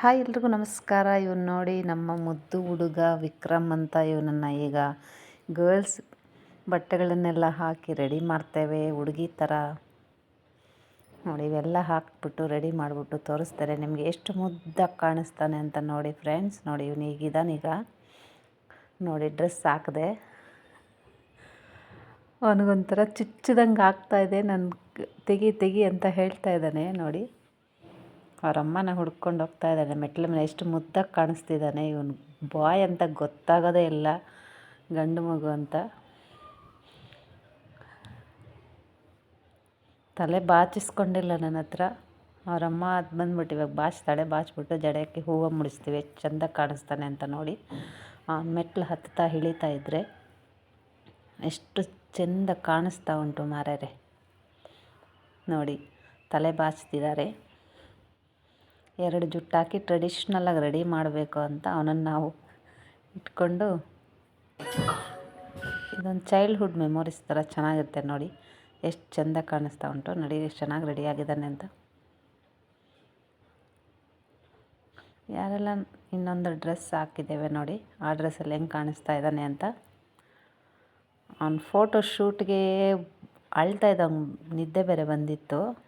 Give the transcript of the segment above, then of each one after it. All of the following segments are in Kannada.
ಹಾಯ್ ಎಲ್ರಿಗೂ ನಮಸ್ಕಾರ. ಇವನು ನೋಡಿ ನಮ್ಮ ಮುದ್ದು ಹುಡುಗ ವಿಕ್ರಮ್ ಅಂತ ಇವನನ್ನು ಈಗ ಗರ್ಲ್ಸ್ ಬಟ್ಟೆಗಳನ್ನೆಲ್ಲ ಹಾಕಿ ರೆಡಿ ಮಾಡ್ತೇವೆ. ಹುಡುಗಿ ಥರ ನೋಡಿ, ಇವೆಲ್ಲ ಹಾಕ್ಬಿಟ್ಟು ರೆಡಿ ಮಾಡಿಬಿಟ್ಟು ತೋರಿಸ್ತಾರೆ. ನಿಮಗೆ ಎಷ್ಟು ಮುದ್ದಾಗಿ ಕಾಣಿಸ್ತಾನೆ ಅಂತ ನೋಡಿ ಫ್ರೆಂಡ್ಸ್. ನೋಡಿ, ಇವನು ಈಗಿದ್ದಾನೀಗ ನೋಡಿ, ಡ್ರೆಸ್ ಹಾಕಿದೆ. ಅವನಿಗೊಂಥರ ಚುಚ್ಚಿದಂಗೆ ಆಗ್ತಾಯಿದೆ ನನ್ನ ತೆಗಿ ತೆಗಿ ಅಂತ ಹೇಳ್ತಾ ಇದ್ದಾನೆ. ನೋಡಿ. ಅವ್ರ ಅಮ್ಮನ ಹುಡ್ಕೊಂಡು ಹೋಗ್ತಾ ಇದ್ದಾನೆ. ಮೆಟ್ಲ ಮೇಲೆ ಎಷ್ಟು ಮುದ್ದಾಗಿ ಕಾಣಿಸ್ತಿದ್ದಾನೆ. ಇವನು ಬಾಯ್ ಅಂತ ಗೊತ್ತಾಗೋದೇ ಇಲ್ಲ. ಗಂಡು ಮಗು ಅಂತ. ತಲೆ ಬಾಚಿಸ್ಕೊಂಡಿಲ್ಲ ನನ್ನ ಹತ್ರ. ಅವರಮ್ಮ ಅದು ಬಂದ್ಬಿಟ್ಟು ಇವಾಗ ಬಾಚ್ತಾಳೆ ಬಾಚ್ಬಿಟ್ಟು ಜಡೆಯಕ್ಕೆ ಹೂವು ಮುಡಿಸ್ತೀವಿ. ಎಷ್ಟು ಚೆಂದ ಕಾಣಿಸ್ತಾನೆ ಅಂತ ನೋಡಿ. ಮೆಟ್ಲು ಹತ್ತಾ ಇಳಿತಾ ಇದ್ದರೆ ಎಷ್ಟು ಚೆಂದ ಕಾಣಿಸ್ತಾ ಉಂಟು ಮಾರ್ಯಾರೆ ನೋಡಿ, ತಲೆ ಬಾಚ್ತಿದ್ದಾರೆ. ಎರಡು ಜುಟ್ಟಾಕಿ ಟ್ರೆಡಿಷ್ನಲಾಗಿ ರೆಡಿ ಮಾಡಬೇಕು ಅಂತ ಅವನನ್ನು ನಾವು ಇಟ್ಕೊಂಡು ಇದೊಂದು ಚೈಲ್ಡ್ಹುಡ್ ಮೆಮೊರೀಸ್ ಥರ ಚೆನ್ನಾಗಿರುತ್ತೆ ನೋಡಿ. ಎಷ್ಟು ಚೆಂದ ಕಾಣಿಸ್ತಾ ಉಂಟು. ನಡಿ, ಎಷ್ಟು ಚೆನ್ನಾಗಿ ರೆಡಿ ಆಗಿದ್ದಾನೆ ಅಂತ. ಯಾರೆಲ್ಲ ಇನ್ನೊಂದು ಡ್ರೆಸ್ ಹಾಕಿದ್ದೇವೆ ನೋಡಿ. ಆ ಡ್ರೆಸ್ಸಲ್ಲಿ ಹೆಂಗೆ ಕಾಣಿಸ್ತಾ ಇದ್ದಾನೆ ಅಂತ. ಅವ್ನ ಫೋಟೋ ಶೂಟ್ಗೆ ಅಳ್ತಾ ಇದ್ದಂಗೆ ನಿದ್ದೆ ಬೇರೆ ಬಂದಿತ್ತು.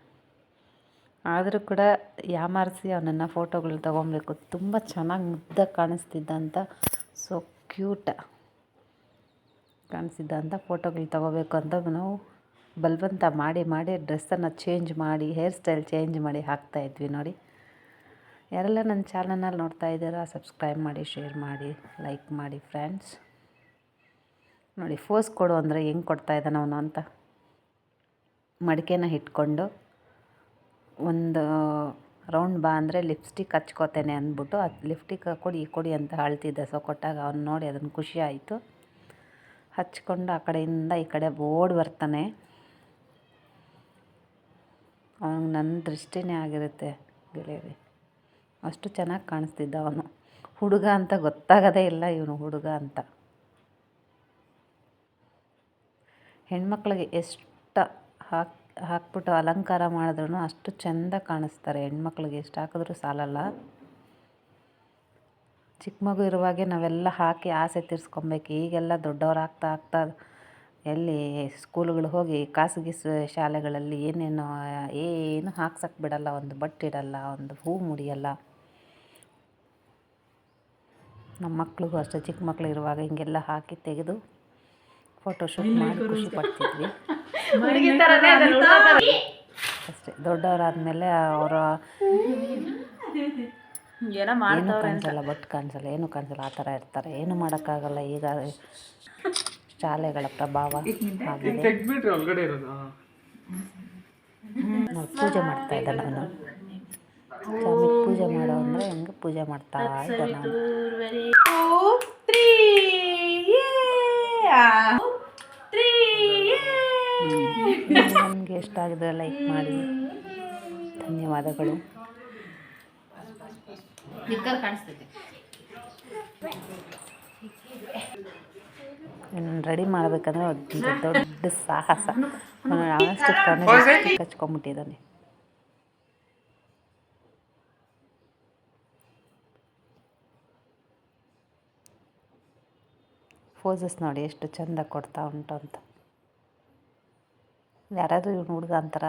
ಆದರೂ ಕೂಡ ಯಾಮಾರಿಸಿ ಅವನನ್ನು ಫೋಟೋಗಳು ತೊಗೊಬೇಕು ತುಂಬ ಚೆನ್ನಾಗಿ ಮುದ್ದಾಗಿ ಕಾಣಿಸ್ತಿದ್ದ ಅಂತ ಸೊ ಕ್ಯೂಟ ಕಾಣಿಸಿದ್ದ ಅಂತ ಫೋಟೋಗಳು ತೊಗೋಬೇಕು ಅಂತ ನಾವು ಬಲವಂತ ಮಾಡಿ ಮಾಡಿ ಡ್ರೆಸ್ಸನ್ನು ಚೇಂಜ್ ಮಾಡಿ ಹೇರ್ ಸ್ಟೈಲ್ ಚೇಂಜ್ ಮಾಡಿ ಹಾಕ್ತಾಯಿದ್ವಿ ನೋಡಿ. ಯಾರೆಲ್ಲ ನನ್ನ ಚಾನಲ್ನಲ್ಲಿ ನೋಡ್ತಾ ಇದ್ದೀರಾ ಸಬ್ಸ್ಕ್ರೈಬ್ ಮಾಡಿ ಶೇರ್ ಮಾಡಿ ಲೈಕ್ ಮಾಡಿ ಫ್ರೆಂಡ್ಸ್ ನೋಡಿ ಫೋಸ್ ಕೊಡು ಅಂದರೆ ಹೆಂಗೆ ಕೊಡ್ತಾ ಇದ್ದಾನೆ ಅವನು ಅಂತ. ಮಡಿಕೆನ ಇಟ್ಕೊಂಡು ಒಂದು ರೌಂಡ್ ಬಾ ಅಂದರೆ ಲಿಪ್ಸ್ಟಿಕ್ ಹಚ್ಕೋತೇನೆ ಅಂದ್ಬಿಟ್ಟು ಅದು ಲಿಪ್ಸ್ಟಿಕ್ ಕೊಡಿ ಕೊಡಿ ಅಂತ ಅಳ್ತಿದ್ದ. ಸೊ ಕೊಟ್ಟಾಗ ಅವ್ನು ನೋಡಿ ಅದನ್ನು ಖುಷಿ ಆಯಿತು. ಹಚ್ಕೊಂಡು ಆ ಕಡೆಯಿಂದ ಈ ಕಡೆ ಓಡ್ ಬರ್ತಾನೆ. ಅವನಿಗೆ ನನ್ನ ದೃಷ್ಟಿನೇ ಆಗಿರುತ್ತೆ ಗೆಳೆಯರಿ. ಅಷ್ಟು ಚೆನ್ನಾಗಿ ಕಾಣಿಸ್ತಿದ್ದ ಅವನು. ಹುಡುಗ ಅಂತ ಗೊತ್ತಾಗದೇ ಇಲ್ಲ ಇವನು ಹುಡುಗ ಅಂತ. ಹೆಣ್ಮಕ್ಳಿಗೆ ಎಷ್ಟು ಹಾಕಿ ಹಾಕ್ಬಿಟ್ಟು ಅಲಂಕಾರ ಮಾಡಿದ್ರೂ ಅಷ್ಟು ಚೆಂದ ಕಾಣಿಸ್ತಾರೆ. ಹೆಣ್ಮಕ್ಳಿಗೆ ಎಷ್ಟು ಹಾಕಿದ್ರೂ ಸಾಲಲ್ಲ. ಚಿಕ್ಕ ಮಗು ಇರುವಾಗೆ ನಾವೆಲ್ಲ ಹಾಕಿ ಆಸೆ ತೀರ್ಸ್ಕೊಬೇಕು. ಈಗೆಲ್ಲ ದೊಡ್ಡವ್ರು ಆಗ್ತಾ ಆಗ್ತಾ ಎಲ್ಲಿ ಸ್ಕೂಲ್ಗಳು ಹೋಗಿ ಖಾಸಗಿ ಶಾಲೆಗಳಲ್ಲಿ ಏನೇನು, ಏನು ಹಾಕ್ಸಕ್ಕೆ ಬಿಡಲ್ಲ. ಒಂದು ಬಟ್ಟಿಡಲ್ಲ ಒಂದು ಹೂ ಮುಡಿಯಲ್ಲ. ನಮ್ಮ ಮಕ್ಳಿಗೂ ಅಷ್ಟೇ. ಚಿಕ್ಕ ಮಕ್ಳು ಇರುವಾಗ ಹಿಂಗೆಲ್ಲ ಹಾಕಿ ತೆಗೆದು ಫೋಟೋಶೂಟ್ ಮಾಡಿ ಖುಷಿ ಪಡ್ತಿದ್ವಿ ಅಷ್ಟೇ ದೊಡ್ಡವರಾದ್ಮೇಲೆ ಅವರ ಏನು ಕಾಣಿಸಲ್ಲ ಬಟ್ ಕಾಣಿಸಲ್ಲ ಏನು ಕಾಣಿಸಲ್ಲ ಆ ಥರ ಇರ್ತಾರೆ ಏನು ಮಾಡೋಕ್ಕಾಗಲ್ಲ ಈಗ ಶಾಲೆಗಳ ಪ್ರಭಾವ ಆಗಿದೆ ಪೂಜೆ ಮಾಡ್ತಾ ಇದ್ದ ನಾನು ಪೂಜೆ ಮಾಡೋ ಅಂದರೆ ಹೆಂಗೆ ಪೂಜೆ ಮಾಡ್ತಾ ಇದ್ದ ನಾನು ನನಗೆ ಇಷ್ಟ ಆಗಿದ್ರೆ ಲೈಕ್ ಮಾಡಿ. ಧನ್ಯವಾದಗಳು. ರೆಡಿ ಮಾಡಬೇಕಂದ್ರೆ ಒಂದು ದೊಡ್ಡ ಸಾಹಸ. ಹಚ್ಕೊಂಬಿಟ್ಟಿದ್ದಾನೆ ಹಚ್ಕೊಂಡ್ಬಿಟ್ಟಿದ್ದಾನೆ ಫೋಸಸ್ ನೋಡಿ ಎಷ್ಟು ಚಂದ ಕೊಡ್ತಾ ಉಂಟು ಅಂತ. ಯಾರಾದರೂ ಇವ್ನ ಹುಡುಗ ಅಂತಾರ.